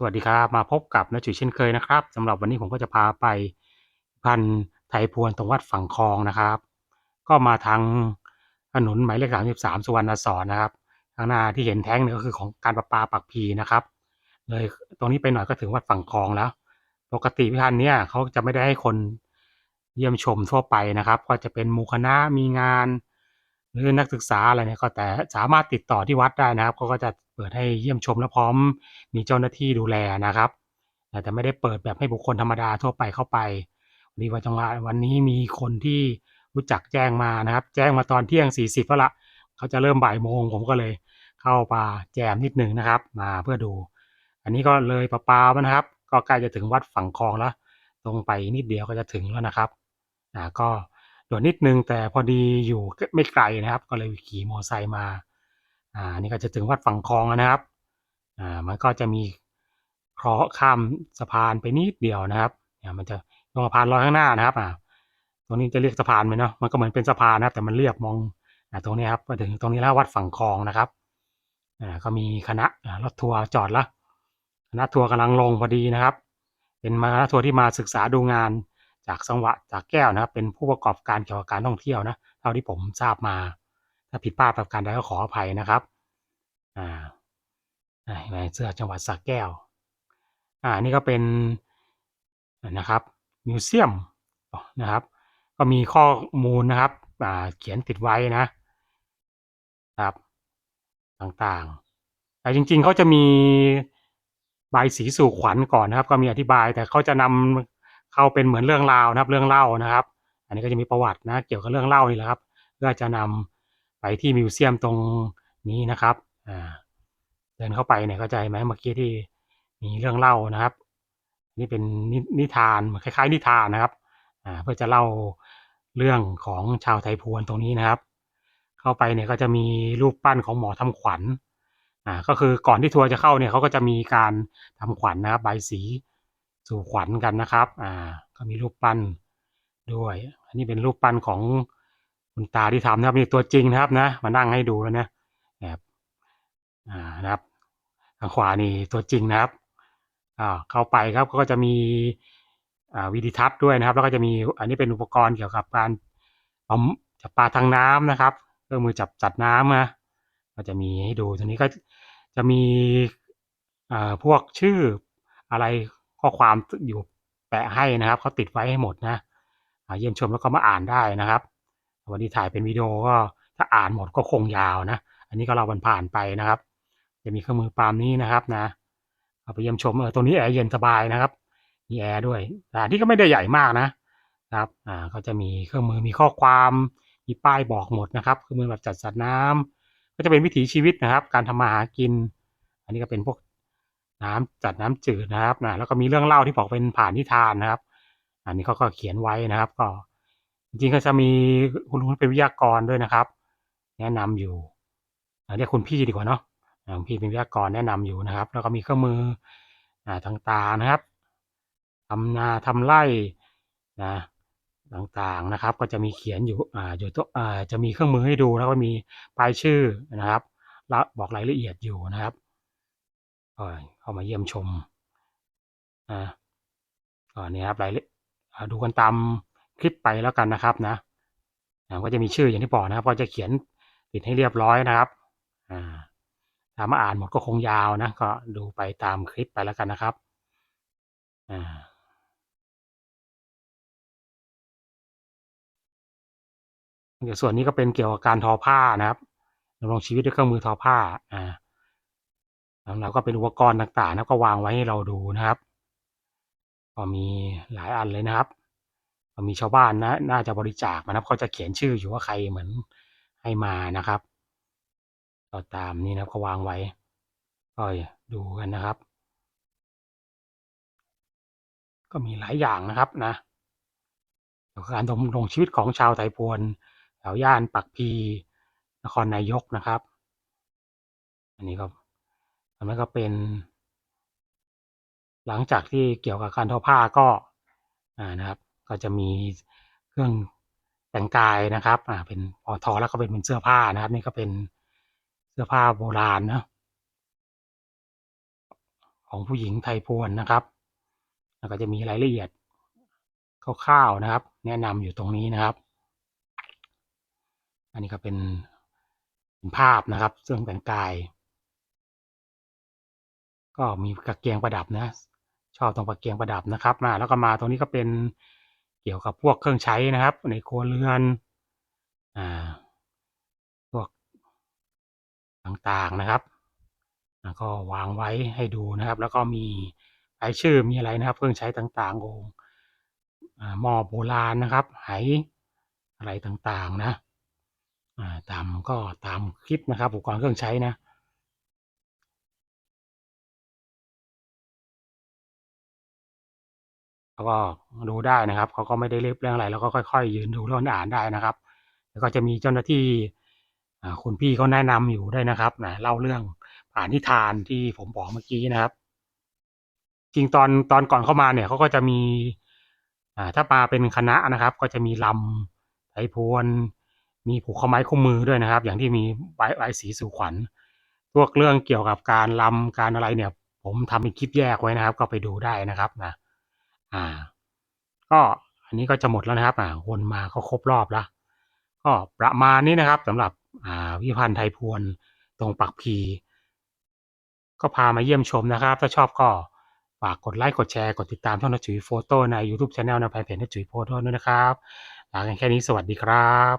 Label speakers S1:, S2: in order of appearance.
S1: สวัสดีครับ มาพบกับนจุยเช่นเคยนะครับสำหรับวันนี้ผมก็จะพาไปพันไทยพวนตรงวัดฝั่งคลองนะครับ ก็มาทางถนนหมายเลขสามสิบสามสุวรรณสอนนะครับข้างหน้าที่เห็นแท้งเนี่ยก็คือของการประปาปักพีนะครับ เลยตรงนี้ไปหน่อยก็ถึงวัดฝั่งคลองแล้ว ปกติพิพันธ์เนี่ยเขาจะไม่ได้ให้คนเยี่ยมชมทั่วไปนะครับ ก็จะเป็นมูคณะมีงาน หรือนักศึกษาอะไรเนี่ยก็แต่สามารถติดต่อที่วัดได้นะครับเขาก็จะ เปิดให้เยี่ยมชมและพร้อมมีเจ้าหน้าที่ดูแลนะครับแต่ไม่ได้เปิดแบบให้บุคคลธรรมดาทั่วไปเข้าไปวันนี้วันจังหวะวันนี้มีคนที่รู้จักแจ้งมานะครับ แจ้งมาตอนเที่ยงสี่สิบแล้วละเขาจะเริ่มบ่ายโมงผมก็เลยเข้ามาแจมนิดหนึ่งนะครับ มาเพื่อดู อันนี้ก็เลยประปาแล้วนะครับ ก็ใกล้จะถึงวัดฝั่งคลองแล้ว ตรงไปนิดเดียวก็จะถึงแล้วนะครับอ่าก็ด่วนนิดนึงแต่พอดีอยู่ไม่ไกลนะครับ ก็เลยขี่มอไซค์มา อ่านี่ก็จะถึงวัดฝั่งคลองนะครับอ่ามันก็จะมีเคราะห์ข้ามสะพานไปนิดเดียวนะครับเนี่ยมันจะตรงสะพานลอยข้างหน้านะครับอ่าตรงนี้จะเรียกสะพานไหมเนาะมันก็เหมือนเป็นสะพานนะครับแต่มันเรียบมองอ่าตรงนี้ครับมาถึงตรงนี้แล้ววัดฝั่งคลองนะครับอ่าก็มีคณะรถทัวร์จอดละคณะทัวร์กำลังลงพอดีนะครับ เป็นคณะทัวร์ที่มาศึกษาดูงานจากสังวะจากแก้วนะครับ เป็นผู้ประกอบการเกี่ยวกับการท่องเที่ยวนะเท่าที่ผมทราบมา ถ้าผิดพลาดประการใดก็ขออภัยนะครับ อ่าเสื้อจังหวัดสระแก้ว อ่า นี่ก็เป็นนะครับมิวเซียมนะครับ ก็มีข้อมูลนะครับ อ่า เขียนติดไว้นะครับ ต่างๆ แต่จริงๆเขาจะมีใบสีสู่ขวัญก่อนนะครับ ก็มีอธิบาย แต่เขาจะนำเข้าเป็นเหมือนเรื่องราวนะครับ เรื่องเล่านะครับ อันนี้ก็จะมีประวัตินะ เกี่ยวกับเรื่องเล่านี่แหละครับเพื่อจะนำ ไปที่มิวเซียมตรงนี้นะครับอ่าเดินเข้าไปเนี่ยเข้าใจไหมเมื่อกี้ที่มีเรื่องเล่านะครับ นี่เป็นนิทานคล้ายๆ นิทานนะครับอ่าเพื่อจะเล่าเรื่องของชาวไทยพวนตรงนี้นะครับ เข้าไปเนี่ยก็จะมีรูปปั้นของหมอทำขวัญอ่าก็คือก่อนที่ทัวร์จะเข้าเนี่ยเขาก็จะมีการทำขวัญนะครับใบสีสู่ขวัญกันนะครับอ่าก็มีรูปปั้นด้วย อันนี้เป็นรูปปั้นของ คุณตาที่ทำนะครับนี่ตัวจริงนะครับนะ มานั่งให้ดูแล้วนะแบบอ่านะครับทางขวานี่ตัวจริงนะครับอ่าเข้าไปครับก็จะมีอ่าวิดีทัศน์ด้วยนะครับ แล้วก็จะมีอันนี้เป็นอุปกรณ์เกี่ยวกับการปั๊มจับปลาทางน้ำนะครับเครื่องมือจับจัดน้ำนะก็จะมีให้ดูตรงนี้ก็จะมีอ่าพวกชื่ออะไรข้อความอยู่แปะให้นะครับเขาติดไว้ให้หมดนะเยี่ยมชมแล้วก็มาอ่านได้นะครับ วันนี้ถ่ายเป็นวิดีโอก็ถ้าอ่านหมดก็คงยาวนะ อันนี้ก็เราผ่านไปนะครับ จะมีเครื่องมือปาล์มนี้นะครับนะเอาไปเยี่ยมชมเออตัวนี้แอร์เย็นสบายนะครับ มีแอร์ด้วยแต่ที่ก็ไม่ได้ใหญ่มากนะครับ อ่า ก็จะมีเครื่องมือมีข้อความ มีป้ายบอกหมดนะครับ เครื่องมือแบบจัดสัตว์น้ำก็จะเป็นวิถีชีวิตนะครับ การทำมาหากิน อันนี้ก็เป็นพวกน้ำจัดน้ำจืดนะครับนะแล้วก็มีเรื่องเล่าที่บอกเป็นผ่านนิทานนะครับ อันนี้เขาก็เขียนไว้นะครับ ก็ จริงๆก็จะมีคุณลุงเป็นวิทยากรด้วยนะครับ แนะนำอยู่เรียกคุณพี่ดีกว่าเนาะคุณพี่เป็นวิทยากรแนะนำอยู่นะครับ แล้วก็มีเครื่องมือต่างๆนะครับทำนาทำไร่นะต่างๆนะครับ ก็จะมีเขียนอยู่อ่าอยู่ตัวอ่าจะมีเครื่องมือให้ดูแล้วก็มีป้ายชื่อนะครับแล้วบอกรายละเอียดอยู่นะครับเข้ามาเยี่ยมชมอ่าก็นี่ครับรายละดูกันตาม คลิปไปแล้วกันนะครับนะก็จะมีชื่ออย่างที่บอกนะครับ ก็จะเขียนติดให้เรียบร้อยนะครับถ้ามาอ่านหมดก็คงยาวนะ ก็ดูไปตามคลิปไปแล้วกันนะครับเดี๋ยวส่วนนี้ก็เป็นเกี่ยวกับการทอผ้านะครับดำรงชีวิตด้วยเครื่องมือทอผ้า อ่าแล้วก็เป็นอุปกรณ์ต่างๆนะก็วางไว้ให้เราดูนะครับ ก็มีหลายอันเลยนะครับ มีชาวบ้านนะน่าจะบริจาคนะครับเขาจะเขียนชื่ออยู่ว่าใครเหมือนให้มานะครับก็ตามนี้นะก็วางไว้ก็ดูกันนะครับ ก็มีหลายอย่างนะครับนะการดำรงชีวิตของชาวไทยพวนแถวย่านปักพีนครนายกนะครับ อันนี้ก็อันนั้นก็เป็น หลังจากที่เกี่ยวกับการทอผ้าก็อ่านะครับ ก็จะมีเครื่องแต่งกายนะครับอ่าเป็นพอทอแล้วก็เป็นเป็นเสื้อผ้านะครับ นี่ก็เป็นเสื้อผ้าโบราณนะของผู้หญิงไทยพวนนะครับ แล้วก็จะมีรายละเอียดคร่าวๆนะครับ แนะนำอยู่ตรงนี้นะครับ อันนี้ก็เป็นเป็นภาพนะครับเครื่องแต่งกาย ก็มีกระเกียงประดับนะ ชอบตรงกระเกียงประดับนะครับมาแล้วก็มาตรงนี้ก็เป็น กี่ยวกับพวกเครื่องใช้นะครับ ในครัวเรือนอ่าพวกต่างๆนะครับแล้วก็วางไว้ให้ดูนะครับ แล้วก็มีรายชื่อมีอะไรนะครับ เครื่องใช้ต่างๆโอ่งอ่าหม้อโบราณนะครับไหอะไรต่างๆนะตามก็ตามคลิปนะครับอุปกรณ์เครื่องใช้นะ แล้วก็ดูได้นะครับเขาก็ไม่ได้เล็บเรื่องอะไร แล้วก็ค่อยๆ ยืนดูแล้วอ่านได้นะครับ แล้วก็จะมีเจ้าหน้าที่คุณพี่เขาแนะนำอยู่ได้นะครับนะเล่าเรื่องผ่านนิทานที่ผมบอกเมื่อกี้นะครับ จริงตอนตอนก่อนเข้ามาเนี่ยเขาก็จะมีถ้ามาเป็นคณะนะครับ ก็จะมีลำไทยพวน มีผูกข้อไม้ข้อมือด้วยนะครับ อย่างที่มีใบใบสีสู่ขวัญพวกเรื่องเกี่ยวกับการลำการอะไรเนี่ย ผมทำเป็นคลิปแยกไว้นะครับ ก็ไปดูได้นะครับนะ อ่า ก็อันนี้ก็จะหมดแล้วนะครับ อ่าวนมาก็ครบรอบแล้วก็ประมาณนี้นะครับสำหรับอ่าวิพันธ์ไทยพวนตรงปักพี ก็พามาเยี่ยมชมนะครับ ถ้าชอบก็ฝากกดไลค์กดแชร์กดติดตามช่องนัจุ๋ยโฟโต้ใน YouTube Channel ในแฟนเพจนจุ๋ยโฟโต้ด้วยนะครับลากันแค่นี้สวัสดีครับ